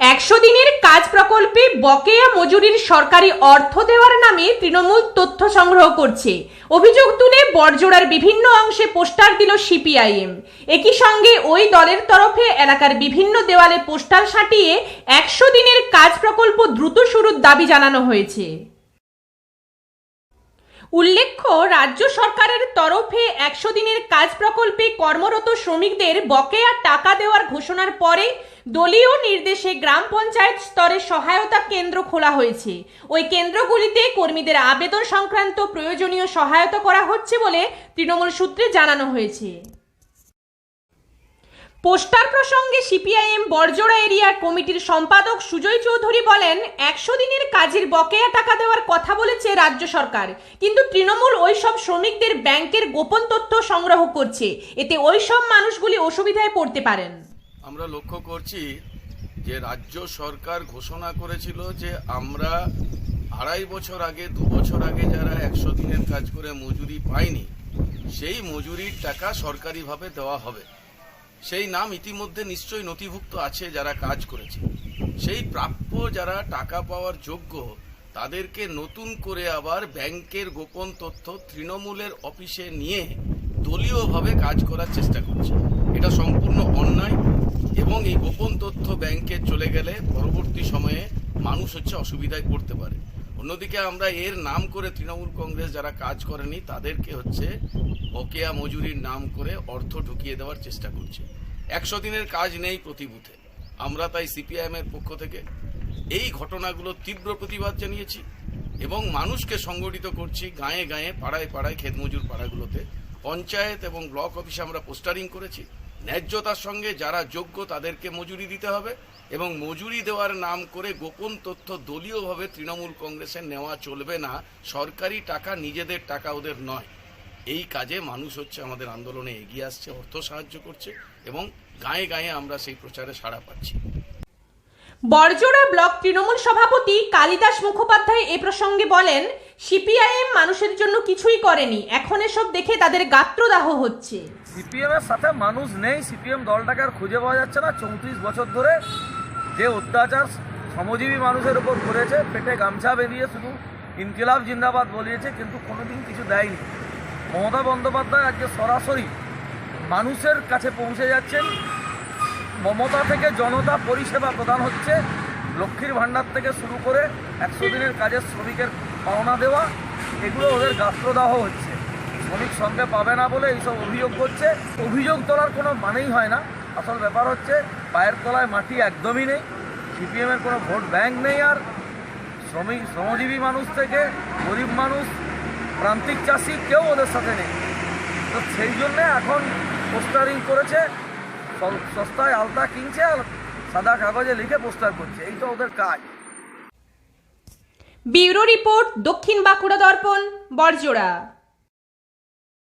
একশো দিনের কাজ প্রকল্পে বকেয়া মজুরির সরকারি অর্থ দেওয়ার নামে তৃণমূল তথ্য সংগ্রহ করছে। অভিযোগ তুলে বড়জোড়ার বিভিন্ন অংশে পোস্টার দিল সিপিআইএম। একই সঙ্গে ওই দলের তরফে এলাকার বিভিন্ন দেওয়ালে পোস্টার সাঁটিয়ে একশো দিনের কাজ প্রকল্প দ্রুত শুরুর দাবি জানানো হয়েছে। উল্লেখ্য, রাজ্য সরকারের তরফে একশো দিনের কাজ প্রকল্পে কর্মরত শ্রমিকদের বকেয়া টাকা দেওয়ার ঘোষণার পরে দলীয় নির্দেশে গ্রাম পঞ্চায়েত স্তরে সহায়তা কেন্দ্র খোলা হয়েছে। ওই কেন্দ্রগুলিতে কর্মীদের আবেদন সংক্রান্ত প্রয়োজনীয় সহায়তা করা হচ্ছে বলে তৃণমূল সূত্রে জানানো হয়েছে। পোস্টার প্রসঙ্গে সিপিআইএম বরজোড়া এরিয়া কমিটির সম্পাদক সুজয় চৌধুরী বলেন, একশো দিনের কাজের বকেয়া টাকা দেওয়ার কথা বলেছে রাজ্য সরকার। কিন্তু তৃণমূল ওই সব শ্রমিকদের ব্যাংকের গোপন তথ্য সংগ্রহ করছে। এতে ওই সব মানুষগুলি অসুবিধায় পড়তে পারেন। আমরা লক্ষ্য করছি যে রাজ্য সরকার ঘোষণা করেছিল যে আমরা আড়াই বছর আগে, দু বছর আগে যারা একশো দিনের কাজ করে মজুরি পায়নি, সেই মজুরির টাকা সরকারিভাবে দেওয়া হবে। সেই নাম ইতিমধ্যে নিশ্চয়ই নথিভুক্ত আছে যারা কাজ করেছে। সেই প্রাপ্য যারা টাকা পাওয়ার যোগ্য, তাদেরকে নতুন করে আবার ব্যাংকের গোপন তথ্য তৃণমূলের অফিসে নিয়ে দলীয়ভাবে কাজ করার চেষ্টা করছে। এটা সম্পূর্ণ অন্যায় এবং এই গোপন তথ্য ব্যাংকে চলে গেলে পরবর্তী সময়ে মানুষ হচ্ছে অসুবিধায় পড়তে পারে। অন্যদিকে আমরা এর নাম করে তৃণমূল কংগ্রেস যারা কাজ করেনি, তাদেরকে হচ্ছে বকেয়া মজুরির নাম করে অর্থ ঢুকিয়ে দেওয়ার চেষ্টা করছে। একশো দিনের কাজ নেই প্রতি বুথে। আমরা তাই সিপিআইএম এর পক্ষ থেকে এই ঘটনাগুলো তীব্র প্রতিবাদ জানিয়েছি এবং মানুষকে সংগঠিত করছি গায়ে গায়ে, পাড়ায় পাড়ায় খেতমজুর পাড়াগুলোতে। পঞ্চায়েত এবং ব্লক অফিসে আমরা পোস্টারিং করেছি। ন্যায্যতার সঙ্গে যারা যোগ্য তাদেরকে মজুরি দিতে হবে এবং মজুরি দেওয়ার নাম করে গোপন তথ্য দলীয়ভাবে তৃণমূল কংগ্রেসের নেওয়া চলবে না। সরকারি টাকা নিজেদের, টাকা ওদের নয়। এই কাজে মানুষ হচ্ছে আমাদের আন্দোলনে এগিয়ে আসছে, অর্থ সাহায্য করছে এবং গায়ে গায়ে আমরা সেই প্রচারে সাড়া পাচ্ছি। বরজোড়া ব্লক তৃণমূল সভাপতি কালিদাস মুখোপাধ্যায় এ প্রসঙ্গে বলেন, সিপিআইএম মানুষের জন্য কিছুই করেনি। এখন এসব দেখে তাদের গাত্রদাহ হচ্ছে। সিপিএম এর সাথে মানুষ নেই, সিপিএম দলটাকে আর খুঁজে পাওয়া যাচ্ছে না। চৌত্রিশ বছর ধরে যে অত্যাচার শ্রমজীবী মানুষের উপর করেছে, পেটে গামছা বেরিয়ে শুধু ইনকিলাব জিন্দাবাদ বলিয়েছে, কিন্তু কোনোদিন কিছু দেয়নি। মমতা বন্দ্যোপাধ্যায় আজকে সরাসরি মানুষের কাছে পৌঁছে যাচ্ছেন। মমতা থেকে জনতা পরিষেবা প্রদান হচ্ছে, লক্ষ্মীর ভাণ্ডার থেকে শুরু করে একশো দিনের কাজের শ্রমিকের পাওনা দেওয়া, এগুলো ওদের গাত্রদাহ হচ্ছে। শ্রমিক সঙ্গে পাবে না বলে এইসব অভিযোগ করছে। অভিযোগ তোলার কোনো মানেই হয় না। আসল ব্যাপার হচ্ছে, পায়ের তলায় মাটি একদমই নেই। সিপিএমের কোনো ভোট ব্যাংক নেই আর। শ্রমিক শ্রমজীবী মানুষ থেকে গরিব মানুষ, প্রান্তিক চাষি কেউ ওদের সাথে নেই। তো সেই জন্যে এখন পোস্টারিং করেছে সস্তায় আলতা কিনছে আর সাদা কাগজে লিখে পোস্টার করছে। এই তো ওদের কাজ। ব্যুরো রিপোর্ট দক্ষিণ বাঁকুড়া দর্পণ, বরজোড়া।